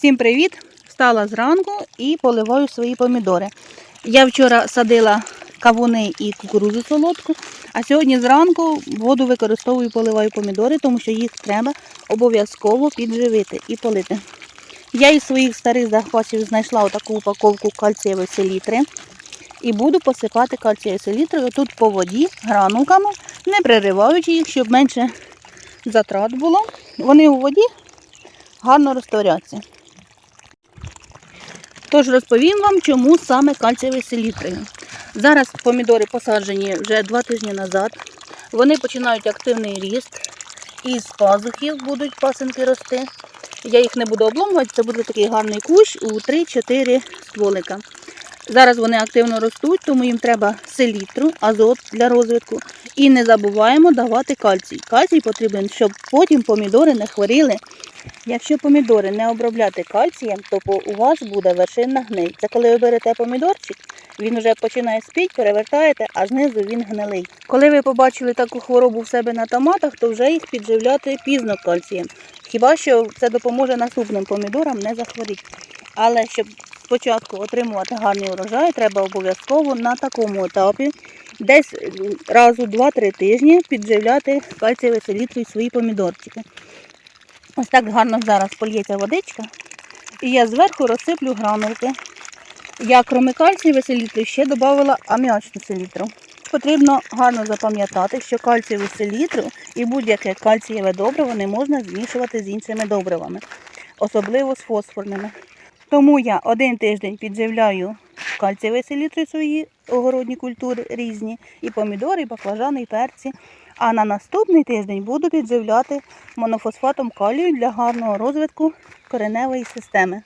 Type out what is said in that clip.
Всім привіт! Встала зранку і поливаю свої помідори. Я вчора садила кавуни і кукурудзу солодку, а сьогодні зранку воду використовую, поливаю помідори, тому що їх треба обов'язково підживити і полити. Я із своїх старих запасів знайшла отаку упаковку кальцієвої селітри і буду посипати кальцієвою селітрою тут по воді гранулками, не перериваючи їх, щоб менше затрат було. Вони у воді гарно розтворяться. Тож розповім вам, чому саме кальцієвою селітрою. Зараз помідори посаджені вже два тижні назад. Вони починають активний ріст. І з пазухів будуть пасинки рости. Я їх не буду обломувати, це буде такий гарний кущ у 3-4 стволика. Зараз вони активно ростуть, тому їм треба селітру, азот для розвитку. І не забуваємо давати кальцій. Кальцій потрібен, щоб потім помідори не хворіли. Якщо помідори не обробляти кальцієм, то у вас буде вершинна гниль. Це коли ви берете помідорчик, він вже починає спіть, перевертаєте, а знизу він гнилий. Коли ви побачили таку хворобу в себе на томатах, то вже їх підживляти пізно кальцієм. Хіба що це допоможе наступним помідорам не захворіти. Але щоб спочатку отримувати гарний урожай, треба обов'язково на такому етапі десь е, раз 2-3 тижні підживляти кальцієвою селітрою свої помідорчики. Ось так гарно зараз польється водичка. І я зверху розсиплю гранулки. Я крім кальцієвої селітри ще додала аміачну селітру. Потрібно гарно запам'ятати, що кальцієву селітру і будь-яке кальцієве добриво не можна змішувати з іншими добривами, особливо з фосфорними. Тому я один тиждень підживляю кальцієвою селітрою свої огородні культури різні, і помідори, і баклажани, і перці. А на наступний тиждень буду підживляти монофосфатом калію для гарного розвитку кореневої системи.